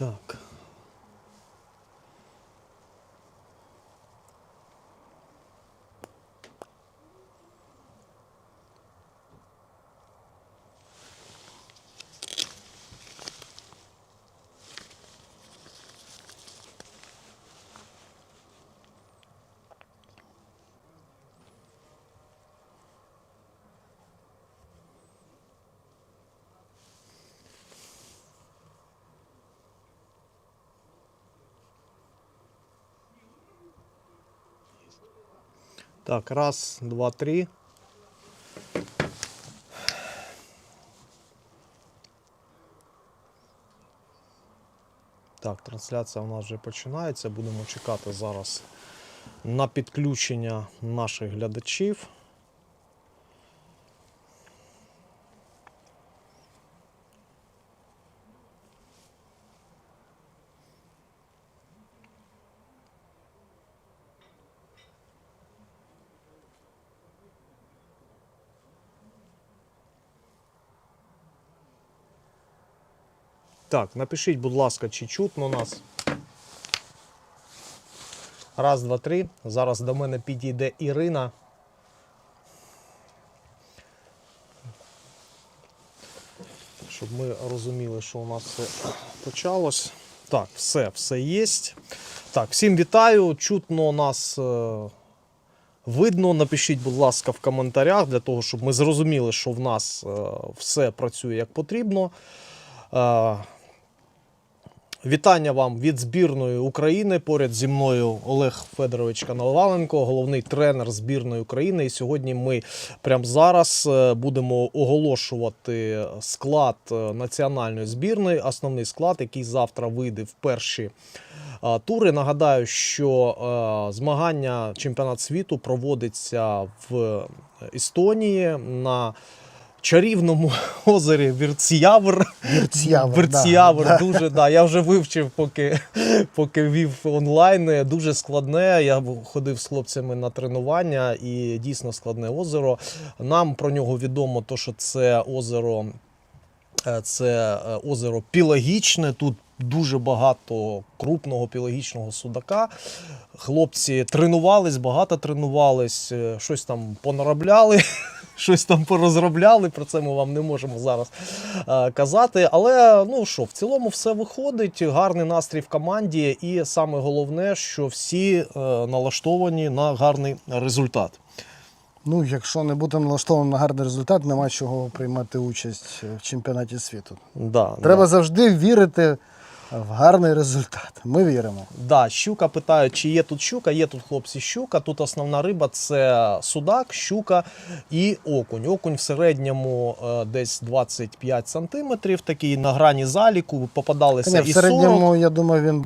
Так. Так, раз, два, три. Так, трансляція у нас вже починається. Будемо чекати зараз на підключення наших глядачів. Так, напишіть, будь ласка, чи чутно нас. Раз, два, три. Зараз до мене підійде Ірина. Щоб ми розуміли, що у нас все почалось. Так, все, все є. Так, всім вітаю. Чутно нас е, видно. Напишіть, будь ласка, в коментарях для того, щоб ми зрозуміли, що в нас е, все працює як потрібно. Вітання вам від збірної України. Поряд зі мною Олег Федорович Коноваленко, головний тренер збірної України. І сьогодні ми прямо зараз е, будемо оголошувати склад е, національної збірної, основний склад, який завтра вийде в перші е, тури. Нагадаю, що змагання чемпіонат світу проводиться в Естонії на чарівному озері Вірціявр. Вірціявр, Вірціявр, да, да. дуже да. Я вже вивчив, поки, поки вів онлайн. Дуже складне. Я ходив з хлопцями на тренування і дійсно складне озеро. Нам про нього відомо, то, що це озеро. е, Це е, озеро пілагічне. Тут дуже багато крупного пілагічного судака. Хлопці тренувались, багато тренувались, е, щось там понаробляли, щось там порозробляли. Про це ми вам не можемо зараз е, казати. Але ну що, в цілому все виходить. Гарний настрій в команді, і саме головне, що всі е, налаштовані на гарний результат. Ну, якщо не бути налаштованим на гарний результат, нема чого приймати участь в чемпіонаті світу. Да, Треба да. завжди вірити в гарний результат. Ми віримо. Да, щука питають, чи є тут щука. Є тут хлопці щука. Тут основна риба це судак, щука і окунь. Окунь в середньому е, десь 25 сантиметрів, такий на грані заліку. Попадалися Та ні, і в середньому, 40. я думаю, він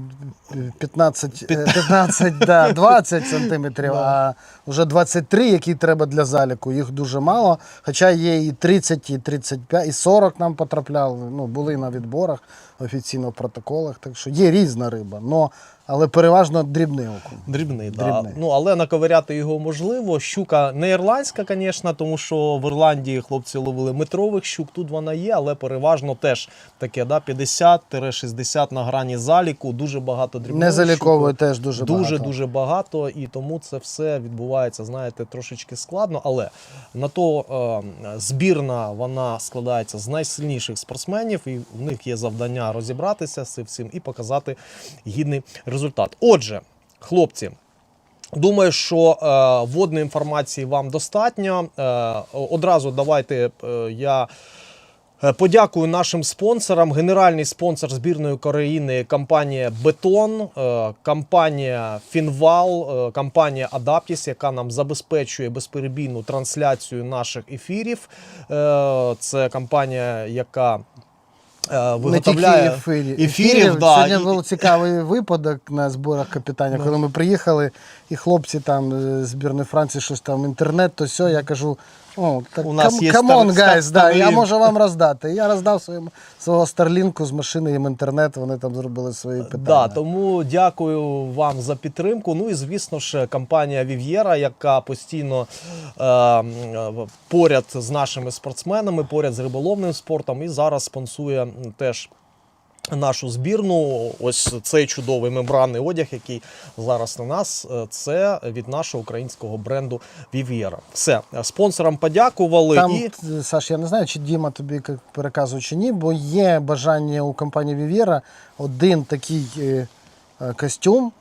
15, е, 15 да, 20 сантиметрів, Да. а вже 23, які треба для заліку, їх дуже мало. Хоча є і 30, і 35, і 40 нам потрапляли. Ну, були на відборах, офіційно в протоколах. Так що є різна риба, но, але переважно дрібний окунь. Дрібний, да. Дрібний. Ну, але наковиряти його можливо. Щука не ірландська, звісно, тому що в Ірландії хлопці ловили метрових щук. Тут вона є, але переважно теж таке, да, 50-60 на грані заліку. Дуже багато дрібної Не заліковує теж дуже, Дуже багато. дуже багато, і тому це все відбувається, знаєте, трошечки складно. Але на то е, збірна вона складається з найсильніших спортсменів, і в них є завдання розібратися з цим всім і показати гідний результат. Отже, хлопці. Думаю, що е, вводної інформації вам достатньо. Е, одразу давайте е, я е, подякую нашим спонсорам. Генеральний спонсор збірної України компанія Бетон, е, компанія Фінвал, е, компанія Адаптіс, яка нам забезпечує безперебійну трансляцію наших ефірів. Е, це компанія, яка виготовляє ефірів. ефірів, да, Сьогодні був цікавий випадок на зборах капітанів, коли ми приїхали, і хлопці там е, збірної Франції щось там інтернет, то все, я кажу. О, так У нас є камон, стар- гайз, да, я можу вам роздати. Я роздав своїм свого старлінку з машини їм інтернет, вони там зробили свої питання. Да, тому дякую вам за підтримку. Ну і звісно ж, компанія Вів'єра, яка постійно е, поряд з нашими спортсменами, поряд з риболовним спортом, і зараз спонсує теж. Нашу збірну. Ось цей чудовий мембранний одяг, який зараз на нас, е, це від нашого українського бренду Viviera. Все, спонсорам подякували Там, і. Саш, я не знаю, чи Діма тобі переказує чи ні, бо є бажання у компанії Viviera один такий е, е, костюм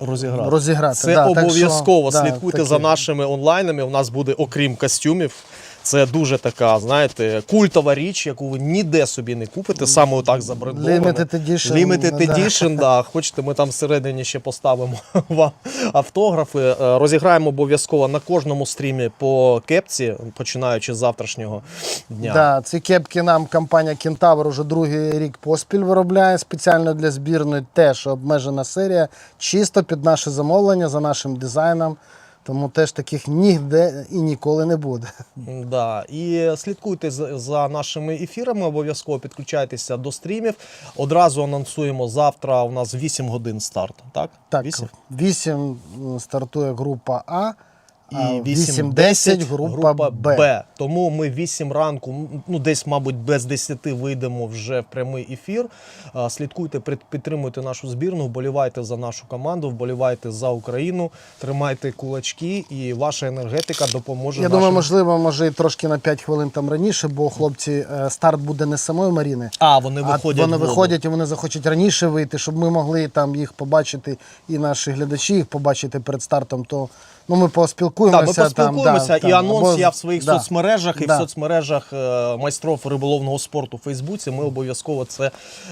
Розіграти. розіграти. Це Да, так обов'язково. що, Слідкуйте таке. за нашими онлайнами. У нас буде, окрім костюмів. Це дуже така, знаєте, культова річ, яку ви ніде собі не купите, саме отак забрендовано. Limited edition, Limited edition, да. Хочете, ми там всередині ще поставимо вам автографи. Е, Розіграємо обов'язково на кожному стрімі по кепці, починаючи з завтрашнього дня. Да, ці кепки нам компанія Кентавр уже другий рік поспіль виробляє спеціально для збірної. Теж обмежена серія, чисто під наше замовлення за нашим дизайном. Тому теж таких ніде і ніколи не буде. Да. І слідкуйте за, за нашими ефірами, обов'язково підключайтеся до стрімів. Одразу анонсуємо завтра. У нас 8 годин старт. Так? Так, 8? 8 стартує група А, І а 8-10 група, Б. Тому ми 8 ранку, ну десь, мабуть, без 10 вийдемо вже в прямий ефір. Слідкуйте, під- підтримуйте нашу збірну, вболівайте за нашу команду, вболівайте за Україну, тримайте кулачки, і ваша енергетика допоможе. Я нашим... думаю, можливо, може і трошки на 5 хвилин там раніше, бо хлопці, е, старт буде не самої Маріни. А, вони А виходять. вони виходять і вони захочуть раніше вийти, щоб ми могли там їх побачити, і наші глядачі їх побачити перед стартом. То ну ми поспілкуємося. Так, ми поспілкуємося, там, да, і анонс або- я в своїх да. соцмережах і Да. в соцмережах е, майстров риболовного спорту у Фейсбуці. Ми обов'язково це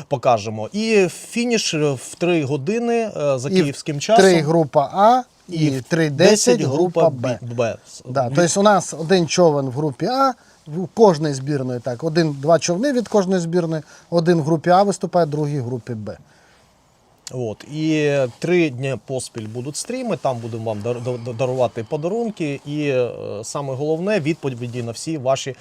покажемо. І фініш в 3 години е, за І в київським часом. 3 група А і, в 3.10 група Б. Б. Да, тобто у нас один човен в групі А, в кожної збірної так. Один, два човни від кожної збірної, один в групі А виступає, другий в групі Б. От і три дні поспіль будуть стріми. Там будемо вам дар- дар- дарувати подарунки. І е, саме головне відповіді на всі ваші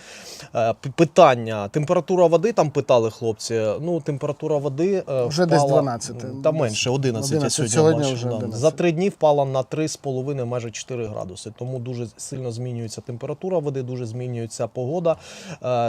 е, питання. Температура води там питали хлопці. Ну, температура води е, Вже впала, десь 12. Та менше 11, я 11, сьогодні, сьогодні вже да. 11. За три дні впала на 3,5, майже 4 градуси. Тому дуже сильно змінюється температура води, дуже змінюється погода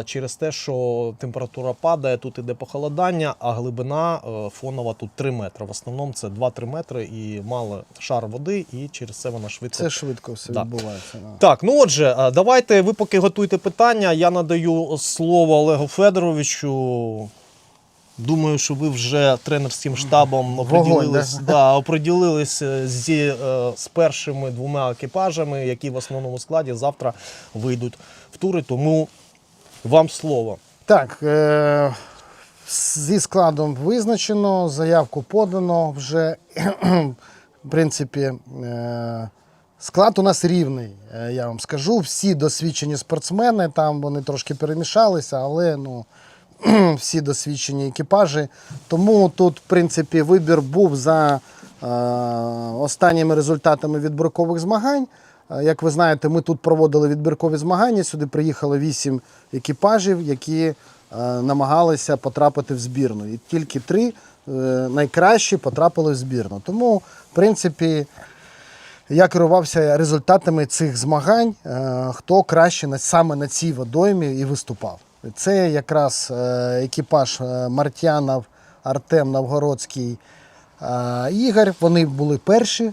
через те, що температура падає, тут іде похолодання, а глибина фонова тут 3 метри. В основному це 2-3 метри і мало шар води, і через це вона швидко. Це швидко все Да. відбувається. да. Так, ну отже, е, давайте ви поки готуйте питання. Я надаю слово Олегу Федоровичу. Думаю, що ви вже тренерським штабом Вогонь, оприділились, да? да, оприділились е, зі, е, з першими двома екіпажами, які в основному складі завтра вийдуть в тури. Тому вам слово. Так, зі складом визначено, заявку подано вже. В принципі, е- склад у нас рівний, е, я вам скажу. Всі досвідчені спортсмени, там вони трошки перемішалися, але ну, всі досвідчені екіпажі. Тому тут, в принципі, вибір був за е- останніми результатами відбіркових змагань. Е, Як ви знаєте, ми тут проводили відбіркові змагання. Сюди приїхало вісім екіпажів, які е, намагалися потрапити в збірну. І тільки три е, найкращі потрапили в збірну. Тому, в принципі, я керувався результатами цих змагань, хто краще саме на цій водоймі і виступав. Це якраз екіпаж Мартянов, Артем Новгородський, Ігор. Вони були перші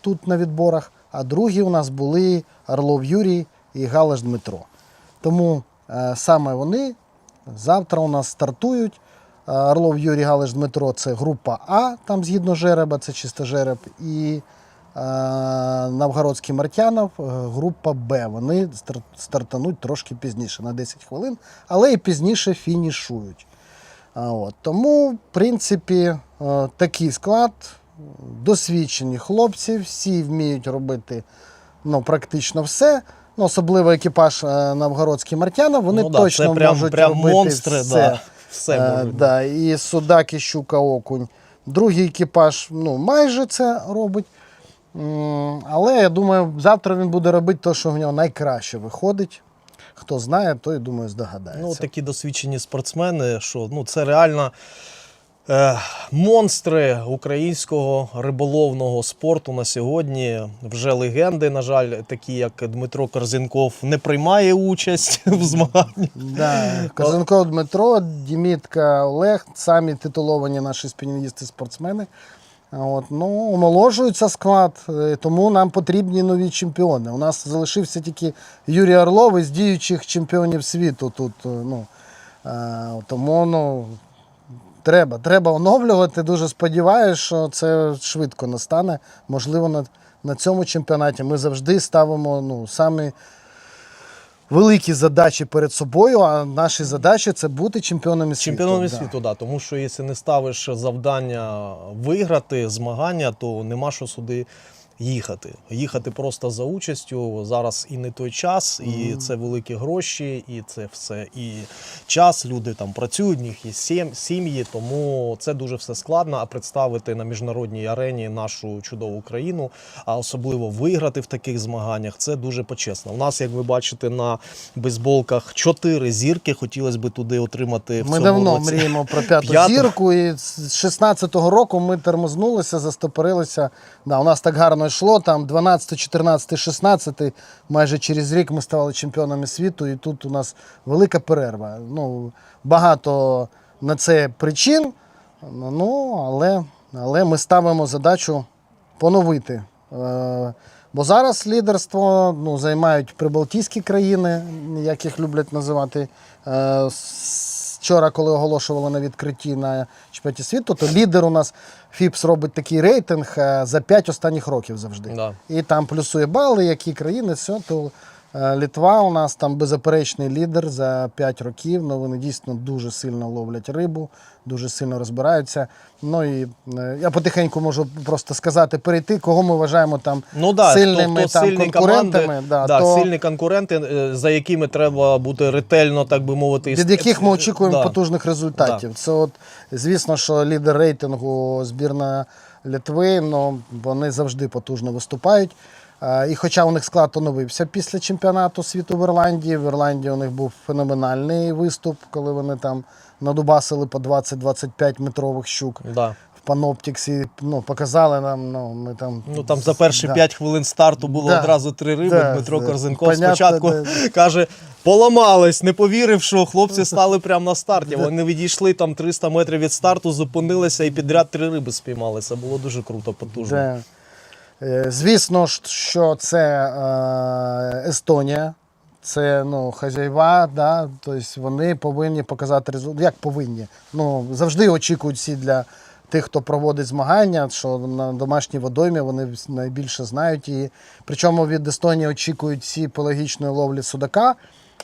тут на відборах, а другі у нас були Орлов Юрій і Галаш Дмитро. Тому е, саме вони завтра у нас стартують. Е, Орлов Юрій Галиш Дмитро це група А, там згідно жереба, це чисто жереб. І е, Новгородський Мартянов, е, група Б. Вони стартануть трошки пізніше, на 10 хвилин, але і пізніше фінішують. От. Тому, в принципі, е, такий склад. Досвідчені хлопці, всі вміють робити ну, практично все. Ну, особливо екіпаж е, Новгородський Мартянов, вони ну, да, точно це прям, можуть прям робити монстри. все. Да, все Е, можуть. да, і Судак, і Щука, Окунь. Другий екіпаж ну, майже це робить. Але я думаю, завтра він буде робити те, що в нього найкраще виходить. Хто знає, той, думаю, здогадається. Ну, такі досвідчені спортсмени, що ну, це реально. Е, Монстри українського риболовного спорту на сьогодні вже легенди. На жаль, такі як Дмитро Корзенков не приймає участь в змаганні. Да. Казанков Дмитро, Дімітка Олег, самі титуловані наші спінінгісти-спортсмени. А От, ну, омоложується склад, е, тому нам потрібні нові чемпіони. У нас залишився тільки Юрій Орлов із діючих чемпіонів світу тут. е, Ну, тому ну, треба, треба оновлювати. Дуже сподіваюся, що це швидко настане. Можливо, на, на цьому чемпіонаті ми завжди ставимо ну, самі великі задачі перед собою, а наші задачі це бути чемпіонами світу. Чемпіонами да. світу, да. Тому що якщо не ставиш завдання виграти змагання, то нема що сюди їхати. Їхати просто за участю. Зараз і не той час, і це великі гроші, і це все. І час. Люди там працюють, в них є сім- сім'ї, тому це дуже все складно. А представити на міжнародній арені нашу чудову країну, а особливо виграти в таких змаганнях, це дуже почесно. У нас, як ви бачите, на бейсболках чотири зірки. Хотілося б туди отримати в Ми цьому давно році. мріємо про п'яту П'яту. зірку, і з 16-го року ми тормознулися, застопорилися. Да, у нас так гарно йшло. Там 12, 14, 16, майже через рік ми ставали чемпіонами світу, і тут у нас велика перерва. Ну, багато на це причин, ну, але, але ми ставимо задачу поновити. Е, Бо зараз лідерство ну, займають прибалтійські країни, як їх люблять називати. Вчора, коли оголошували на відкритті на чемпіонаті світу, то лідер у нас ФІПС робить такий рейтинг е, за 5 останніх років завжди. Да. І там плюсує бали, які країни, все, то Літва у нас там беззаперечний лідер за 5 років. Ну, вони дійсно дуже сильно ловлять рибу, дуже сильно розбираються. Ну і е, я потихеньку можу просто сказати, перейти, кого ми вважаємо там Ну да, сильними хто, хто там, сильні конкурентами. команди, да, да, то сильні конкуренти, е, за якими треба бути ретельно, так би мовити, від яких ми очікуємо да. потужних результатів. Це от, звісно, що лідер рейтингу збірна Литви, ну, вони завжди потужно виступають. Е, І хоча у них склад оновився після чемпіонату світу в Ірландії, в Ірландії у них був феноменальний виступ, коли вони там надубасили по 20-25 метрових щук Да. в Паноптіксі. Ну, показали нам, ну, ми там. Ну там за перші Да. 5 хвилин старту було Да. одразу три риби. Да, Дмитро да. Корзенков Понятно, спочатку да. каже: поламались, не повірив, що хлопці стали прямо на старті. Вони відійшли там 300 метрів від старту, зупинилися і підряд три риби спіймали. Це було дуже круто, потужно. Е, звісно, ж, що це е, Естонія, це ну, хазяїва, да, тобто вони повинні показати результат. Як повинні? Ну, завжди очікують всі для тих, хто проводить змагання, що на домашній водоймі вони найбільше знають її. Причому від Естонії очікують всі пелагічної ловлі судака.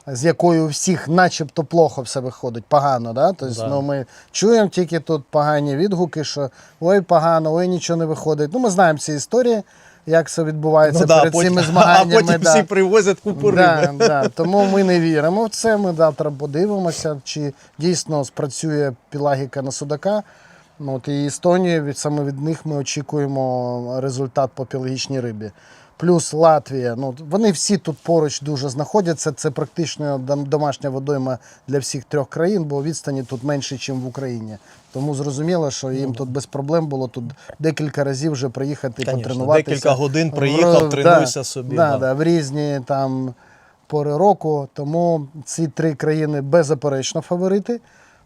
З якою у всіх начебто плохо все виходить, погано, да? Тобто, Да. ну, ми чуємо тільки тут погані відгуки, що ой, погано, ой, нічого не виходить. Ну, ми знаємо ці історії, як це відбувається Ну, да, перед потім, цими а потім да. всі привозять купу Да, да. Тому ми не віримо в це. Ми завтра подивимося, чи дійсно спрацює пілагіка на судака. Ну, От, і Естонію, від, саме від них ми очікуємо результат по пілагічній рибі. Плюс Латвія. Ну, вони всі тут поруч дуже знаходяться. Це практично домашня водойма для всіх трьох країн, бо відстані тут менше, ніж в Україні. Тому зрозуміло, що їм тут без проблем було тут декілька разів вже приїхати Конечно, потренуватися. декілька годин В- приїхав, да, собі, Да, да. да, в різні там пори року. Тому ці три країни беззаперечно фаворити.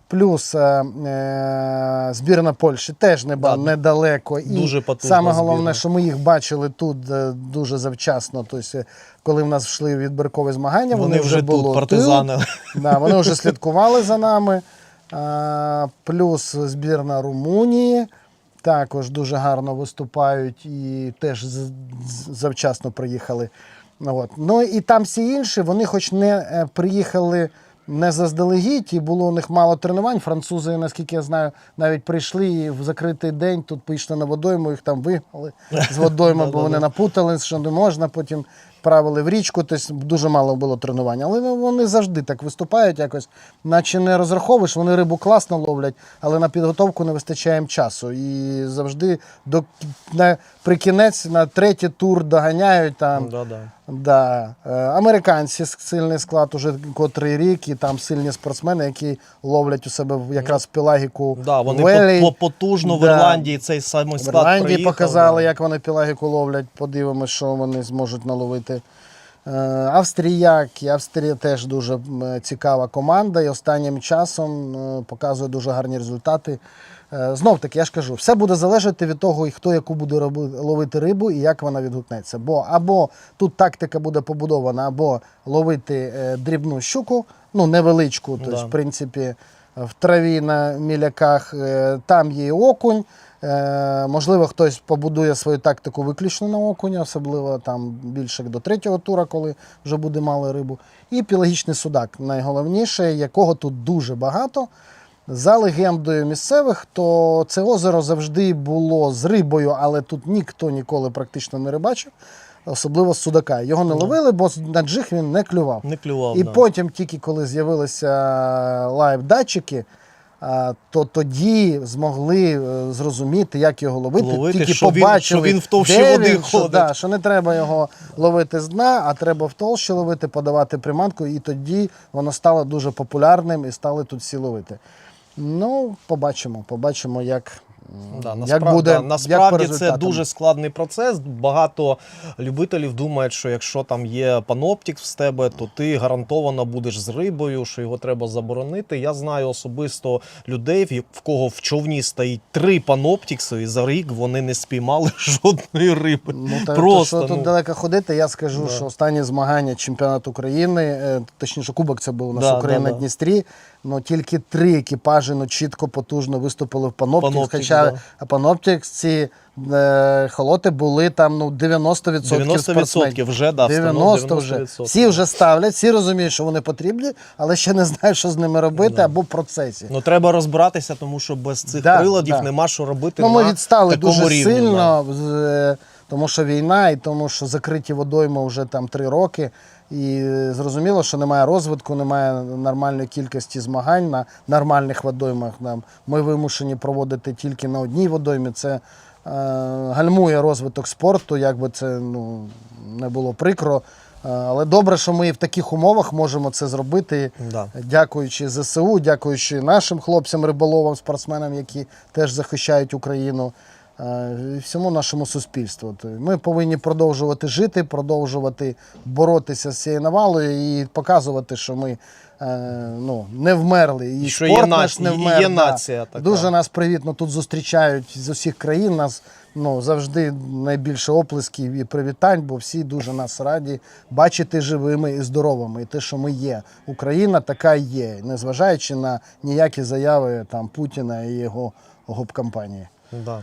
Плюс е, е, збірна Польщі теж не Да, недалеко. Дуже потужна саме головне, збірна. що ми їх бачили тут е, дуже завчасно. Тобто, коли в нас йшли відбіркові змагання, вони, Вони вже було тут, партизани. Да, вони вже слідкували за нами. А, плюс збірна Румунії. Також дуже гарно виступають і теж завчасно приїхали. От. Ну і там всі інші, вони хоч не е, приїхали не заздалегідь, і було у них мало тренувань. Французи, наскільки я знаю, навіть прийшли і в закритий день тут пішли на водойму, їх там вигнали з водойми, бо вони напутали, що не можна. Потім відправили в річку, тобто дуже мало було тренувань. Але ну, вони завжди так виступають якось, наче не розраховуєш, вони рибу класно ловлять, але на підготовку не вистачає їм часу. І завжди до на, при кінець на третій тур доганяють там. Да, да. Да. Е, Американці сильний склад уже котрий рік, і там сильні спортсмени, які ловлять у себе якраз Пелагіку. Да, вони Велі. по- по- потужно в Ірландії цей самий В Ірландії приїхав, показали, да. як вони пелагіку ловлять. Подивимось, що вони зможуть наловити. Е, Австріяки. Австрія теж дуже цікава команда і останнім часом е, показує дуже гарні результати. Е, Знов таки, я ж кажу, все буде залежати від того, хто яку буде ловити рибу і як вона відгукнеться. Бо або тут тактика буде побудована, або ловити е, дрібну щуку, ну невеличку, тобто, Да. в принципі, в траві на міляках, е, там є окунь. Можливо, хтось побудує свою тактику виключно на окуня, особливо там більше до третього тура, коли вже буде мало рибу. І пелагічний судак, найголовніше, якого тут дуже багато. За легендою місцевих, то це озеро завжди було з рибою, але тут ніхто ніколи практично не рибачив, особливо з судака. Його не ловили, бо на джиг він не клював. Не клював. І да. потім, тільки коли з'явилися лайв-датчики, то тоді змогли е, зрозуміти, як його ловити. Ловити, тільки що він- що він в товщі де води він, що, ходить. да, що не треба його ловити з дна, а треба в толщі ловити, подавати приманку, і тоді воно стало дуже популярним і стали тут всі ловити. Ну, побачимо, побачимо, як, Да, як буде. да, як насправді це дуже складний процес. Багато любителів думають, що якщо там є паноптік в тебе, то ти гарантовано будеш з рибою, що його треба заборонити. Я знаю особисто людей, в- кого в човні стоїть три паноптікси, і за рік вони не спіймали жодної риби. Ну, та, Просто то, що ну, тут далеко ходити, я скажу, Да. що останні змагання чемпіонат України, е, точніше, Кубок це був у нас Да, Україна да, да. Дністрі. Ну тільки три екіпажі ну, чітко потужно виступили в Паноптікс. Хоча да. Паноптікс ці е, холоти були там ну, 90%, 90% спортсменів. вже да, 90 вже. 90%. Всі вже ставлять, всі розуміють, що вони потрібні, але ще не знають, що з ними робити Да. або в процесі. Ну треба розбиратися, тому що без цих Да, приладів да. нема що робити. Ну, ми на відстали такому дуже рівні, сильно, з- тому що війна, і тому що закриті водойми вже там три роки. І зрозуміло, що немає розвитку, немає нормальної кількості змагань на нормальних водоймах. Ми вимушені проводити тільки на одній водоймі. Це е, гальмує розвиток спорту, як би це ну, не було прикро. Е, Але добре, що ми в таких умовах можемо це зробити. Да. Дякуючи ЗСУ, дякуючи нашим хлопцям, риболовам, спортсменам, які теж захищають Україну, всьому нашому суспільству. Ми повинні продовжувати жити, продовжувати боротися з цією навалою і показувати, що ми е, ну, не вмерли. І, І що спорт є наш не і вмер. є нація така. Дуже нас привітно тут зустрічають з усіх країн. Нас ну, завжди найбільше оплесків і привітань, бо всі дуже нас раді бачити живими і здоровими. І те, що ми є. Україна така є, незважаючи на ніякі заяви там Путіна і його гоп-кампанії. Да.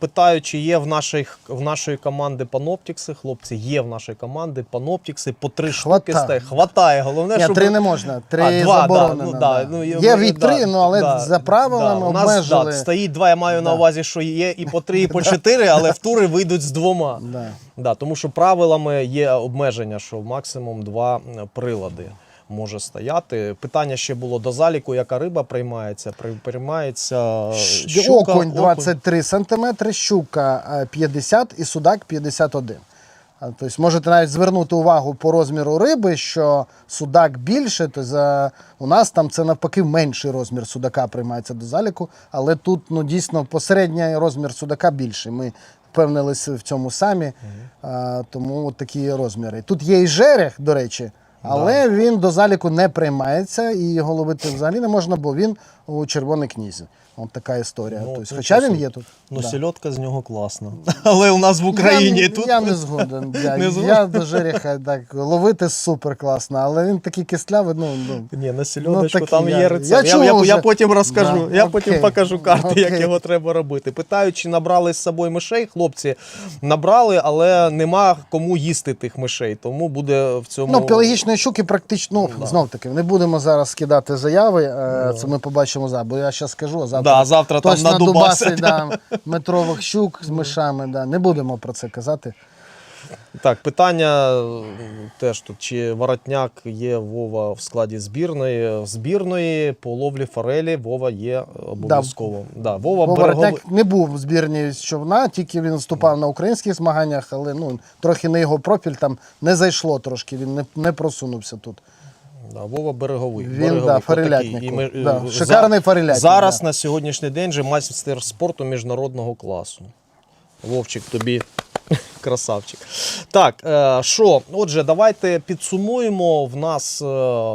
Питаю, чи є в нашій, в нашої команди паноптікси. Хлопці, є в нашої команди паноптікси по три штуки стає. Хватає. Головне, Ні, щоб... три не можна, три А, два, заборонено. да, да. ну, да, ну, є від три, да, ну але да, за правилами да. У нас обмежили. да, стоїть два, я маю на увазі, що є і по три, і по чотири, але в тури вийдуть з двома. Да. Да, тому що правилами є обмеження, що максимум два прилади може стояти. Питання ще було до заліку, яка риба приймається. Приймається е, щука, окунь 23 см, щука е, 50 і судак 51. Тобто можете навіть звернути увагу по розміру риби, що судак більше, то за у нас там це навпаки менший розмір судака приймається до заліку, але тут ну дійсно посередній розмір судака більший. Ми впевнилися в цьому самі, а, тому от такі розміри. Тут є і жерех, до речі, але він до заліку не приймається і його ловити взагалі не можна, бо він у червоній книзі. От така історія. Ну, тобто, хоча він є тут. Ну, Да. сільотка з нього класна. Але у нас в Україні я, тут. я не згоден. Я, Не згоден? я до жереха так ловити супер класно, але він такий кислявий. Ну, ну Ні, на сільодочку Ну, там такі, є я- рецепт. я Я, я, я, потім розкажу. Да, Я потім покажу карти, як його треба робити. Питають, чи набрали з собою мишей. Хлопці набрали, але нема кому їсти тих мишей. Тому буде в цьому. Ну, пелагічної щуки практично, ну, Да. знов таки, не будемо зараз скидати заяви, е, це ми побачимо завтра, бо я зараз скажу, а завтра Да, завтра там точно надубасить. дубасить да, метрових щук з мишами, да. не будемо про це казати. Так, питання теж тут: чи Воротняк є Вова в складі збірної? Збірної по ловлі форелі Вова є обов'язково. Да. Вова береговий. Воротняк не був в збірні з човна, тільки він виступав на українських змаганнях, але ну, трохи на його профіль там не зайшло трошки, він не, не просунувся тут. Да, Вова береговий. Він, береговий, да, отакий. форелятник. І ми, е, Да, за- шикарний форелятник, Зараз да. на сьогоднішній день же майстер спорту міжнародного класу. Вовчик, тобі красавчик. Так, е, що, отже, давайте підсумуємо. В нас е,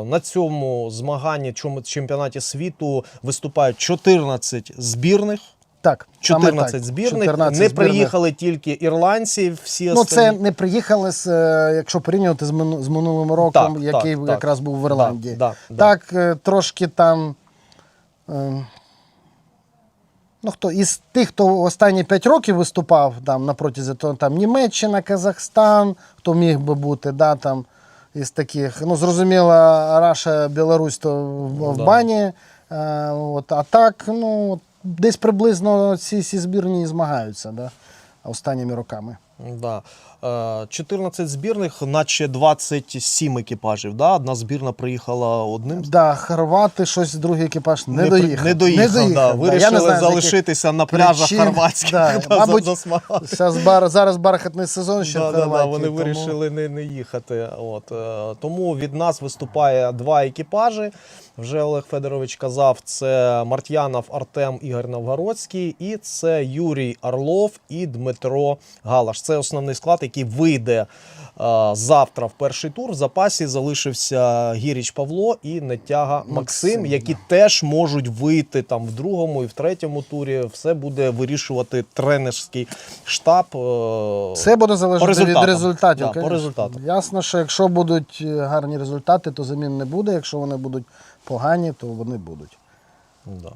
на цьому змаганні, чемпіонаті світу виступають 14 збірних. Так, 14 так. збірних. 14 не збірних. приїхали тільки ірландці, всі Ну, це не приїхали з, е, якщо порівнювати з, мину- з минулим роком, Так, який так, так. якраз був в Ірландії. Да, да, так, е, трошки там. е, Ну, хто із тих, хто останні 5 років виступав там на протязі, то там Німеччина, Казахстан, хто міг би бути, да, там із таких. Ну, зрозуміло, Раша, Білорусь то в, в Да. бані. Е, от, а так, ну, от десь приблизно ці, ці збірні змагаються да, останніми роками. Да. Е, 14 збірних, наче 27 екіпажів. Да? Одна збірна приїхала одним. Да, хорвати щось другий екіпаж не, Не при- доїхав. Не доїхав, да. да. Вирішили знаю, залишитися на пляжах причин. хорватських. Да, да, мабуть. Зараз, бар, зараз бархатний сезон ще Да, в да, да, вони тому- вирішили не, не їхати. От. е, Тому від нас виступає два екіпажі. Вже Олег Федорович казав, це Мартьянов Артем Ігор Новгородський, і це Юрій Орлов і Дмитро Галаш. Це основний склад, який вийде е, завтра в перший тур. В запасі залишився Гіріч Павло і Нетяга Максим, Максим, які теж можуть вийти там в другому і в третьому турі. Все буде вирішувати тренерський штаб. е, Все буде залежати від результатів. Да, по результатам. Ясно, що якщо будуть е, гарні результати, то замін не буде. Якщо вони будуть погані, то вони будуть. Да.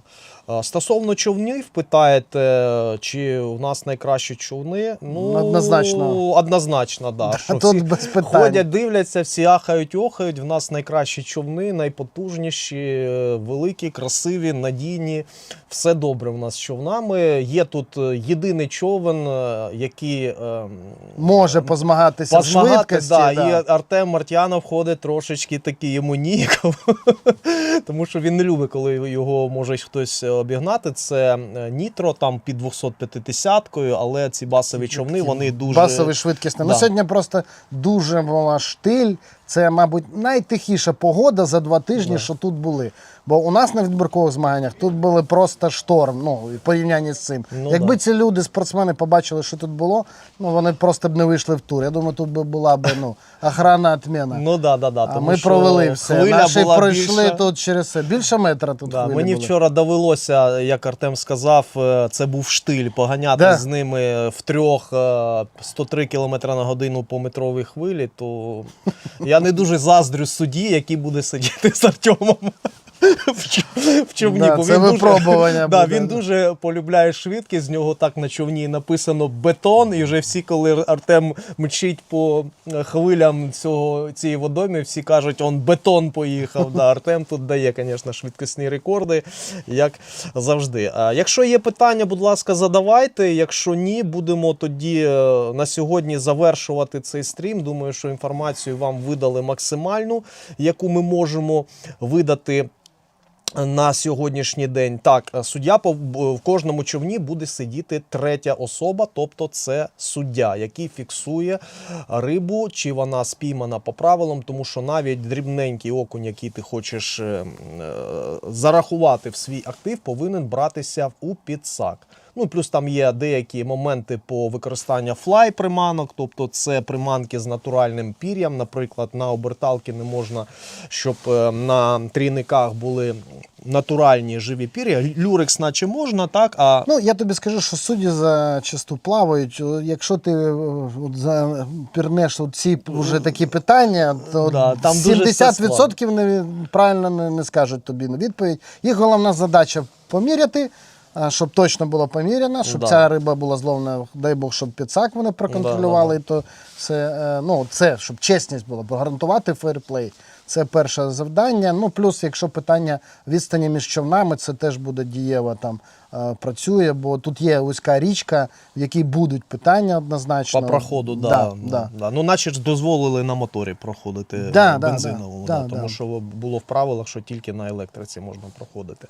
Стосовно човнів, питаєте, чи у нас найкращі човни? Ну, Однозначно. Однозначно, да. А що тут всі без питань. ходять, дивляться, всі ахають, охають. В нас найкращі човни, найпотужніші, е, великі, красиві, надійні. Все добре в нас з човнами. Є тут е, єдиний човен, е, який е, Може позмагатися в швидкості. да, да. І Артем Мартьянов ходить трошечки такий йому ніяково, тому що він не любить, коли його може хтось обігнати. Це е, нітро там під 250-кою, але ці басові човни вони дуже Басові швидкісні. Да. Ну, сьогодні просто дуже була штиль. Це, мабуть, найтихіша погода за два тижні, що тут були. Бо у нас на відбіркових змаганнях тут були просто шторм. Ну, в порівнянні з цим. Ну, Якби да. ці люди, спортсмени, побачили, що тут було, ну вони просто б не вийшли в тур. Я думаю, тут би була б ну, охрана отмена. Ну да, да, да. а тому ми що провели все. Хвиля Наші була пройшли більша. тут через це. Більше метра тут Да, хвилі мені були. вчора довелося, як Артем сказав, е, це був штиль поганяти Да. з ними в трьох е, 103 км на годину по метровій хвилі, то я не дуже заздрю судді, який буде сидіти з Артемом. В човні, Да, бо це він випробування Дуже, да, він дуже полюбляє швидкість. З нього так на човні написано бетон. І вже всі, коли Артем мчить по е, хвилям цього цієї водойми, всі кажуть, он бетон поїхав. Да, Артем тут дає, звісно, швидкісні рекорди, як завжди. А якщо є питання, будь ласка, задавайте. Якщо ні, будемо тоді е, на сьогодні завершувати цей стрім. Думаю, що інформацію вам видали максимальну, яку ми можемо видати. На сьогоднішній день так суддя по в кожному човні буде сидіти третя особа, тобто це суддя, який фіксує рибу, чи вона спіймана по правилам, тому що навіть дрібненький окунь, який ти хочеш е, е, зарахувати в свій актив, повинен братися у підсак. Ну, плюс там є деякі моменти по використанню флай приманок, тобто це приманки з натуральним пір'ям. Наприклад, на оберталки не можна, щоб е, на трійниках були натуральні живі пір'я. Люрекс, наче можна, так, а Ну, я тобі скажу, що судді зачасту плавають. Якщо ти е, от, за, пірнеш ці вже такі питання, то Да, там дуже 70% не, правильно не, не скажуть тобі на відповідь. Їх головна задача поміряти, щоб точно було поміряно, щоб Да. ця риба була зловлена, дай Бог, щоб підсак вони проконтролювали. І то все, е, ну, це, щоб чесність була, бо гарантувати фейерплей. Це перше завдання. Ну, плюс, якщо питання відстані між човнами, це теж буде дієва там працює, бо тут є вузька річка, в якій будуть питання однозначно. По проходу, да, да, да, да. да. Ну, наче ж дозволили на моторі проходити Да, е, бензиновому, да, да, да, тому да. що було в правилах, що тільки на електриці можна проходити.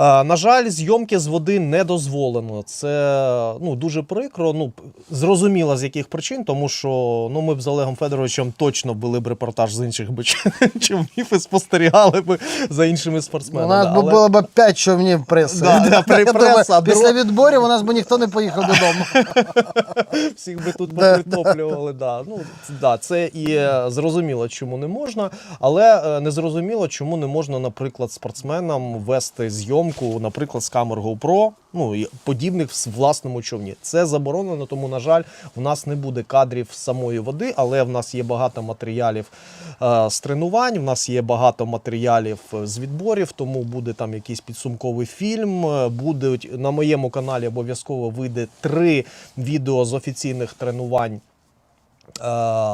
А, на жаль, зйомки з води не дозволено. Це ну, дуже прикро. Ну, зрозуміло, з яких причин, тому що ну, ми б з Олегом Федоровичем точно були б репортаж з інших би човнів і спостерігали б за іншими У спортсменами. нас би Але- було б 5 човнів преси. Да, да, при- Я думаю, преса, Після відборів у нас би ніхто не поїхав додому. Всіх би тут попритоплювали. Да. Ну, да, це і е, зрозуміло, чому не можна, але е, не зрозуміло, чому не можна, наприклад, спортсменам вести зйомку, наприклад, з камер GoPro, ну подібних в власному човні. Це заборонено, тому, на жаль, в нас не буде кадрів самої води, але в нас є багато матеріалів е, з тренувань, в нас є багато матеріалів е, з відборів, тому буде там якийсь підсумковий фільм. е, Будуть на моєму каналі обов'язково вийде три відео з офіційних тренувань. Е,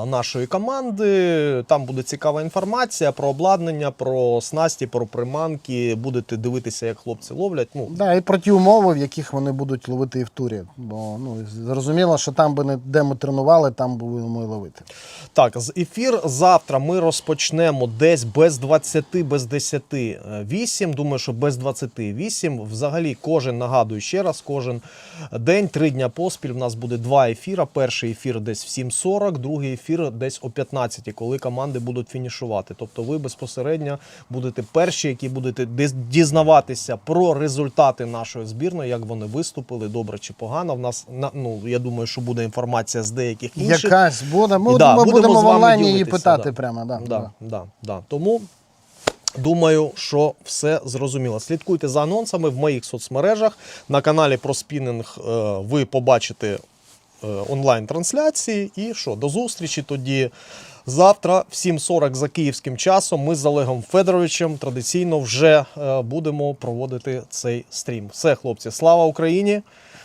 Нашої команди там буде цікава інформація про обладнання, про снасті, про приманки. Будете дивитися, як хлопці ловлять. Ну Да, і про ті умови, в яких вони будуть ловити і в турі. Бо ну, зрозуміло, що там би не де ми тренували, там будемо і ловити. Так, з ефір завтра ми розпочнемо десь без 20, без 10. 8. Думаю, що без 28. Взагалі, кожен нагадую ще раз, кожен день, три дня поспіль. В нас буде два ефіра. Перший ефір десь в 7.40, другий ефір десь о 15, коли команди будуть фінішувати. Тобто ви безпосередньо будете перші, які будете діз- дізнаватися про результати нашої збірної, як вони виступили, добре чи погано. В нас на- ну я думаю, що буде інформація з деяких інших. Якась буде. Ми, Да, ми будемо будемо в онлайні її питати да. прямо. Да, Да, да, да. Тому думаю, що все зрозуміло. Слідкуйте за анонсами в моїх соцмережах. На каналі про спінінг е, ви побачите онлайн-трансляції. І що, до зустрічі тоді. Завтра в 7.40 за київським часом ми з Олегом Федоровичем традиційно вже е, будемо проводити цей стрім. Все, хлопці, слава Україні!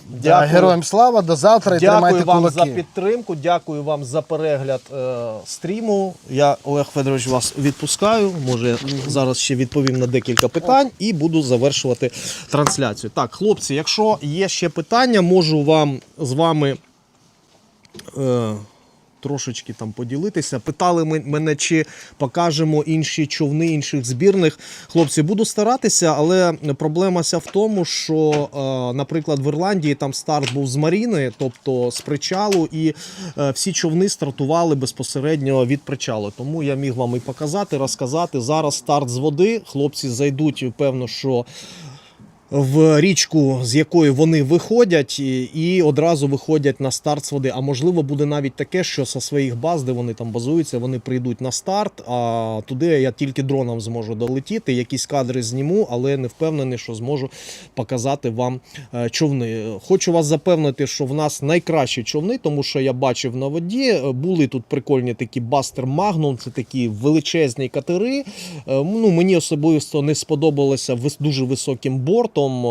Да, героям слава, до завтра і Дякую тримайте вам кулаки. за підтримку, дякую вам за перегляд е, стріму. Я Олег Федорович вас відпускаю. Може, я зараз ще відповім на декілька питань і буду завершувати трансляцію. Так, хлопці, якщо є ще питання, можу вам з вами. Е, Трошечки там поділитися. Питали мене, чи покажемо інші човни інших збірних. Хлопці, буду старатися, але проблема ся в тому, що, е, наприклад, в Ірландії там старт був з Маріни, тобто з причалу, і е, всі човни стартували безпосередньо від причалу. Тому я міг вам і показати, розказати. Зараз старт з води. Хлопці зайдуть, певно, що в річку, з якої вони виходять, і, одразу виходять на старт з води. А можливо, буде навіть таке, що зі своїх баз, де вони там базуються, вони прийдуть на старт. А туди я тільки дроном зможу долетіти. Якісь кадри зніму, але не впевнений, що зможу показати вам е, човни. Хочу вас запевнити, що в нас найкращі човни, тому що я бачив на воді. е, Були тут прикольні такі Бастер Магнум, це такі величезні катери. Е, Ну, мені особисто не сподобалося дуже високим бортом, е,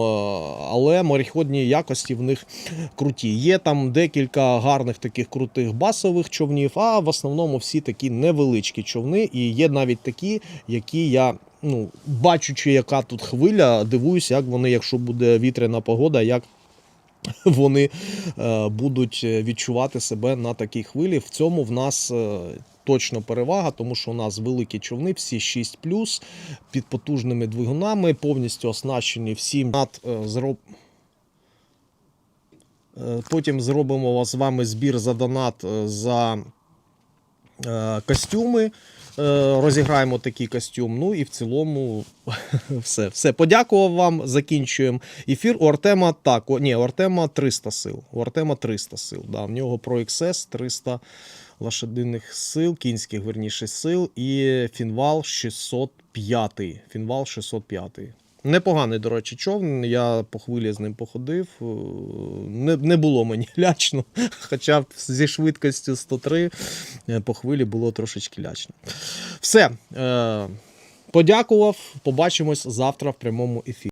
але мореходні якості в них круті. Є там декілька гарних таких крутих басових човнів, а в основному всі такі невеличкі човни. І є навіть такі, які я. Ну, бачучи, яка тут хвиля, дивуюся, як вони, якщо буде вітряна погода, як вони е, будуть відчувати себе на такій хвилі. В цьому в нас е, точно перевага, тому що у нас великі човни, всі 6 під потужними двигунами, повністю оснащені всім над е, зроб. Е, Потім зробимо з вами збір за донат е, за костюми. Розіграємо такий костюм. Ну і в цілому все. Все. Подякував вам. Закінчуємо ефір. У Артема так. О, ні, у Артема 300 сил. У Артема 300 сил. Да, в нього Pro XS 300 лошадиних сил, кінських верніше сил, і Фінвал 605. Фінвал 605. Непоганий, до речі, човн. Я по хвилі з ним походив. Е, Не, не було мені лячно. Хоча зі швидкістю 103 е, по хвилі було трошечки лячно. Все. Е, подякував. Побачимось завтра в прямому ефірі.